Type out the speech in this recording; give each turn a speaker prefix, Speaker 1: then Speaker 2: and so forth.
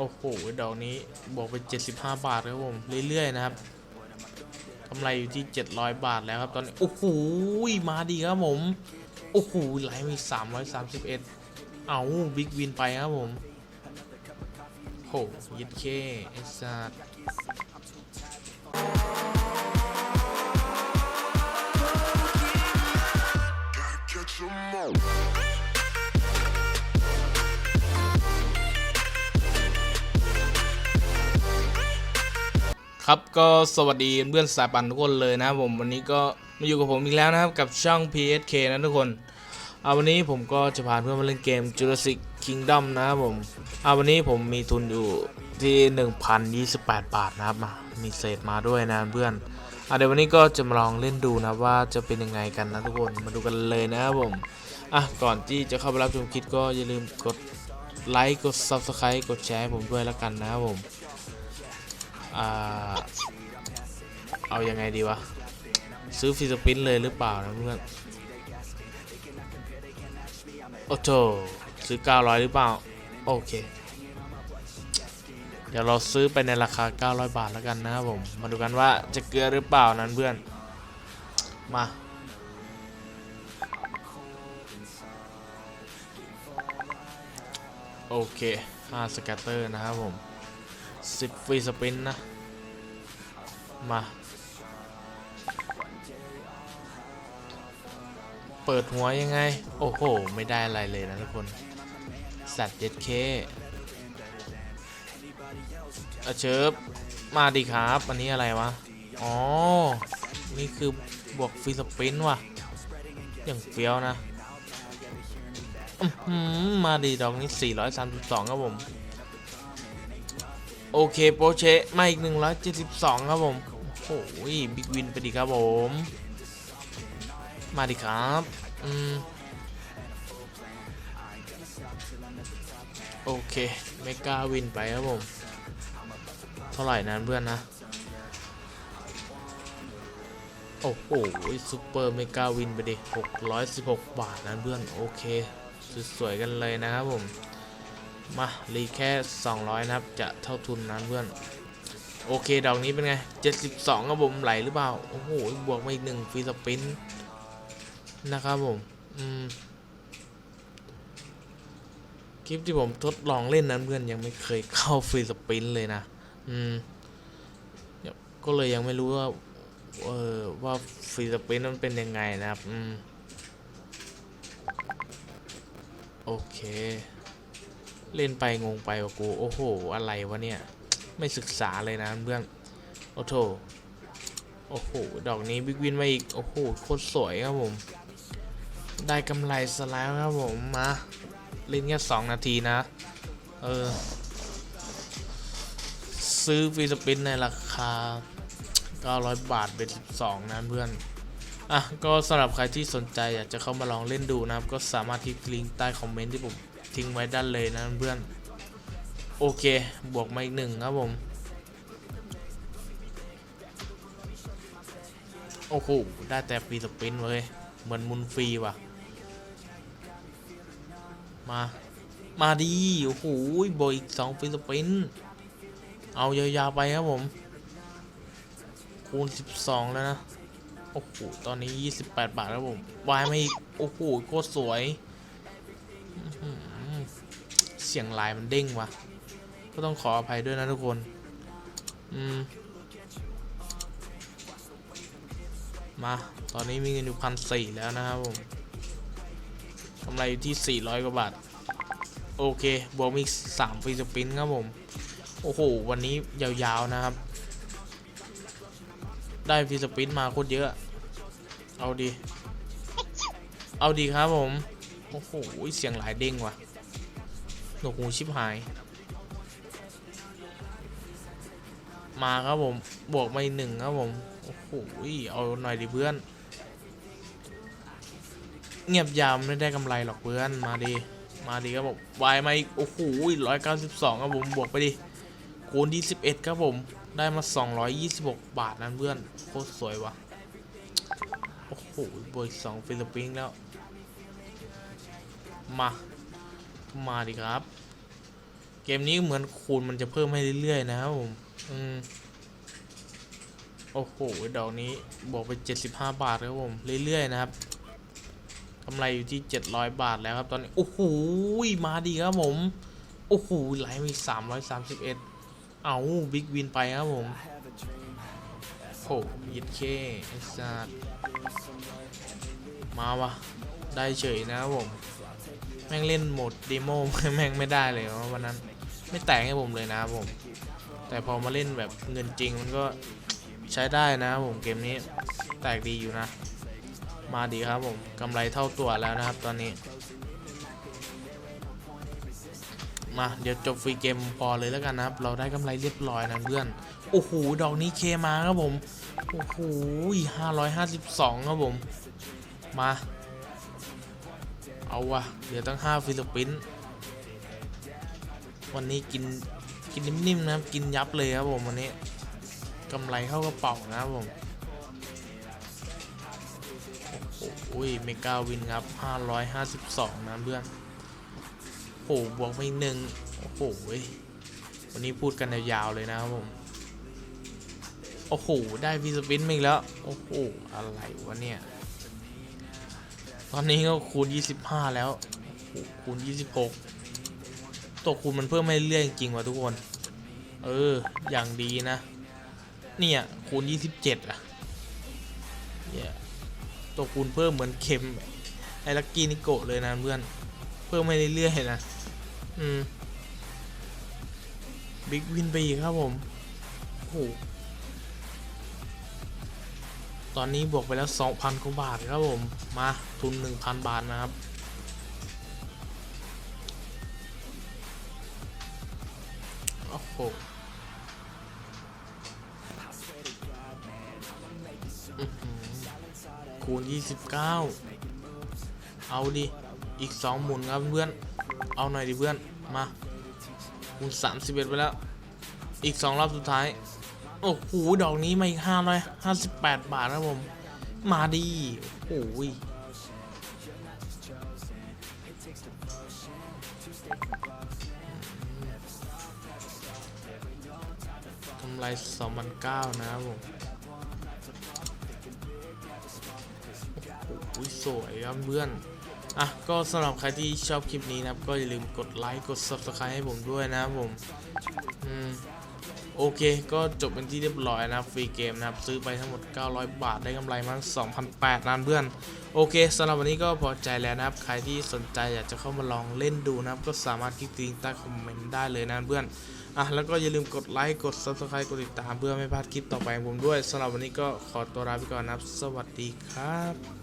Speaker 1: โอ้โห ดอกนี้บวกไป 75 บาทครับผม เรื่อย ๆ นะครับกำไรอยู่ที่ 700 บาทแล้วครับตอนนี้ โอ้โห มาดีครับผม โอ้โห ไหลมี 331 เอาบิ๊กวินไปครับผมโหยิดเคไอ้สัส ครับก็สวัสดีเพื่อนสายปั่นทุกคนเลยนะครับผมวันนี้ก็มาอยู่กับผมอีกแล้วนะครับกับช่อง PSK นะทุกคนเอาวันนี้ผมก็จะพาเพื่อนมาเล่นเกม Jurassic Kingdom นะครับผมเอาวันนี้ผมมีทุนอยู่ที่ 1,028 บาทนะครับมามีเศษมาด้วยนะเพื่อนอะเดี๋ยววันนี้ก็จะมาลองเล่นดูนะว่าจะเป็นยังไงกันนะทุกคนมาดูกันเลยนะครับผมอะก่อนที่จะเข้าไปรับชมคลิปก็อย่าลืมกดไลค์กด Subscribe กดแชร์ให้ผมด้วยแล้วกันนะครับผม อ่าเอายังไงดีวะ ซื้อฟิสปินเลยหรือเปล่านะเพื่อนโอ้โถซื้อ 900 หรือเปล่า โอเค เดี๋ยวเราซื้อไปในราคา 900 บาทแล้วกันนะครับผม มาดูกันว่าจะเกลือหรือเปล่านั้นเพื่อน มาโอเค5สแกตเตอร์นะครับผม สิบฟรีสปินนะ มา เปิดหัวยังไง โอ้โห ไม่ได้อะไรเลยนะทุกคน สัตว์เจ็ดเคอาเชิบมาดีครับ อันนี้อะไรวะ อ๋อ นี่คือบวกฟรีสปินว่ะ อย่างเฟี้ยวนะอื้อหือมาดีดอกนี้ 432 ครับผม โอเคโปรเชมาอีก 172 ครับผมโอ้โหบิ๊กวินไปดีครับผม มาดิครับอืมโอเคไม่กล้าวินไปครับผม เท่าไหร่นั้นเพื่อนนะ โอ้โหซูเปอร์เมกาวินไปดิ616 บาทนั้นเพื่อน โอเค สวยๆกันเลยนะครับผม มารีแค่ 200 นะครับ จะเท่าทุนนั้นเพื่อน โอเคดอกนี้เป็นไง 72ครับผมไหลหรือเปล่า โอ้โห บวกมาอีกหนึ่งฟรีสปินนะครับผม อืม คลิปที่ผมทดลองเล่นนั้นเพื่อนยังไม่เคยเข้าฟรีสปินเลยนะ อืม ก็เลยยังไม่รู้ว่า เออว่าฟรีสปินมันเป็นยังไงนะครับ อืม โอเค เล่นไปงงไปว่ะกูโอ้โห อะไรวะเนี่ย ไม่ศึกษาเลยนะเพื่อนโอ้โถโอ้โห ดอกนี้บิ๊กวินมาอีก โอ้โห โคตรสวยครับผม ได้กำไรสไลด์ครับผม มาเล่นแค่สองนาทีนะ เออ ซื้อฟรีสปินในราคา 900 บาทเป็น 12 นะเพื่อน อะ ก็สำหรับใครที่สนใจอยากจะเข้ามาลองเล่นดูนะครับ ก็สามารถคลิกลิงก์ใต้คอมเมนต์ที่ผม ทิ้งไว้ด้านเลยนะเพื่อน โอเค บวกมาอีกหนึ่งครับผม โอ้โห ได้แต่ฟรีสปินเว้ย เหมือนมุนฟรีว่ะ มา มาดี โอ้โหบวกอีกสองฟรีสปิน เอายาวๆไปครับผม คูณ 12 แล้วนะ โอ้โห ตอนนี้ 28 บาทแล้วผม วายมาอีก โอ้โห โคตรสวย เสียงลายมันเด้งว่ะก็ต้องขออภัยด้วยนะทุกคน อืม มา ตอนนี้มีเงินอยู่พันสี่แล้วนะครับผมกำไรอยู่ที่ 400 กว่าบาท โอเค บวกมีสามฟรีสปินครับผม โอ้โห วันนี้ยาวๆนะครับ ได้ฟรีสปินมาโคตรเยอะ เอาดี เอาดีครับผม โอ้โห เสียงหลายเด้งว่ะ หนวกหูชิบหาย มาครับผม บวกมาอีกหนึ่งครับผม โอ้โหเอาหน่อยดิเพื่อน เงียบยามไม่ได้กำไรหรอกเพื่อน มาดี มาดีครับผมวายมาอีก โอ้โหร้อยเก้าสิบสองครับผม บวกไปดิ คูณที่สิบเอ็ดครับผม ได้มาสองร้อยยี่สิบหกบาทนั้นเพื่อน โคตรสวยว่ะโอ้โหบวกสองฟิลิปปินส์แล้ว มา มาดิครับ เกมนี้เหมือนคูณมันจะเพิ่มให้เรื่อยๆนะครับผมอืมโอ้โหดอกนี้บวกไป 75 บาทครับผมเรื่อยๆนะครับกำไรอยู่ที่ 700 บาทแล้วครับตอนนี้โอ้โหมาดีครับผมโอ้โหไหลมี 331 เอาบิ๊กวินไปครับผมโอ้ยิดเคไอ้สัสมาวะได้เฉยนะครับผม แม่งเล่นโหมดเดโมแม่งไม่ได้เลยวะวันนั้นไม่แต่งให้ผมเลยนะผม แต่พอมาเล่นแบบเงินจริงมันก็ใช้ได้นะครับผมเกมนี้แตกดีอยู่นะ มาดีครับผมกำไรเท่าตัวแล้วนะครับตอนนี้ มาเดี๋ยวจบฟรีเกมพอเลยแล้วกันนะครับ เราได้กำไรเรียบร้อยนะเพื่อน โอ้โหดอกนี้เคมาครับผม โอ้โหห้าร้อยห้าสิบสองครับผม มา เอาวะเหลือตั้งห้าฟิลิปปินส์วันนี้กินกินนิ่มๆนะครับ กินยับเลยครับผมวันนี้กำไรเข้ากระเป๋านะครับผมโอ้โหเมกาวินครับ 552 นะเพื่อนโอ้โหบวกไปหนึ่งโอ้โหวันนี้พูดกันยาวๆเลยนะครับผม โอ้โห ได้วีสปินมาอีกแล้ว โอ้โห อะไรวะเนี่ย ตอนนี้ก็คูณ 25 แล้ว คูณ 26 ตัวคูณมันเพิ่มให้เรื่อยจริงว่ะทุกคน เออ อย่างดีนะ เนี่ย คูณ 27 อะเนี่ยตัวคูณเพิ่มเหมือนเข็ม ไอ้ลักกี้นิโกะเลยนะเพื่อน เพิ่มให้เรื่อยๆนะ อืม บิ๊กวินไปอีกครับผม โอ้โห อนนี้บวกไปแล้ว 2,000กว่าบาทครับผม มาทุน 1,000 บาทนะครับ โอ้โหคูณ 29 เอาดิ อีก 2 หมุนครับเพื่อน เอาหน่อยดิเพื่อน มา คูณ 31 ไปแล้ว อีก 2 รอบสุดท้าย โอ้โห ดอกนี้มาอีก558บาทครับผม มาดี โอ้โหยกำไร2,009นะครับผมโอ้โหสวยครับเพื่อน อะ ก็สำหรับใครที่ชอบคลิปนี้นะครับ ก็อย่าลืมกดไลค์ กด Subscribe ให้ผมด้วยนะครับผม อืม โอเค ก็จบเป็นที่เรียบร้อยนะครับฟรีเกมนะครับ ซื้อไปทั้งหมด 900 บาทได้กำไรมา2,800นะเพื่อน โอเคสำหรับวันนี้ก็พอใจแล้วนะครับ ใครที่สนใจอยากจะเข้ามาลองเล่นดูนะครับ ก็สามารถคลิกลิงก์ใต้คอมเมนต์ได้เลยนะเพื่อนอะแล้วก็อย่าลืมกดไลค์กด Subscribe กดติดตามเพื่อไม่พลาดคลิปต่อไปของผมด้วยสำหรับวันนี้ก็ขอตัวลาไปก่อนนะครับ สวัสดีครับ